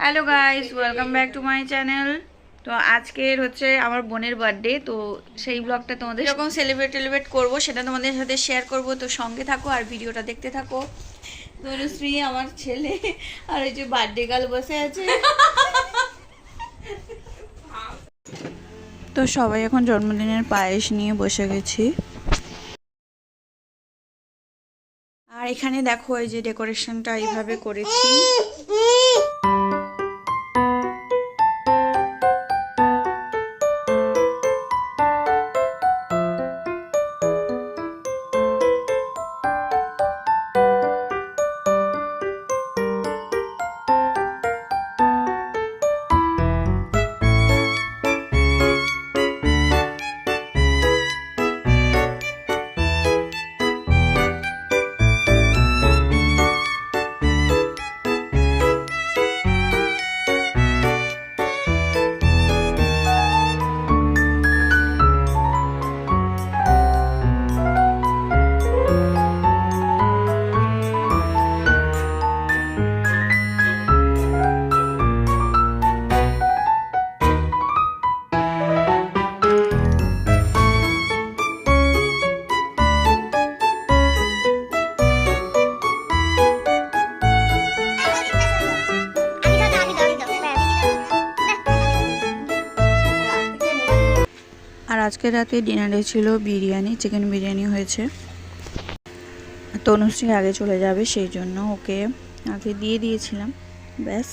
Hello guys welcome back to my channel তো আজকের হচ্ছে আমার বোনের বার্থডে তো সেই ব্লগটা তোমাদের এরকম সেলিব্রেট টেলিব্রেট করব সেটা তোমাদের সাথে শেয়ার করব তো সঙ্গে থাকো আর ভিডিওটা দেখতে থাকো। তনুশ্রী আমার ছেলে আর ওই যে বার্থডে গার্ল বসে আছে। তো সবাই এখন জন্মদিনের পায়েস নিয়ে বসে গেছি। আর এখানে দেখো এই যে ডেকোরেশনটা এইভাবে করেছি। আজকে রাতে ডিনারে ছিল বিরিয়ানি চিকেন বিরিয়ানি হয়েছে। তনুশ্রী আগে চলে যাবে, সেই জন্য ওকে আগে দিয়ে দিয়েছিলাম, ব্যাস।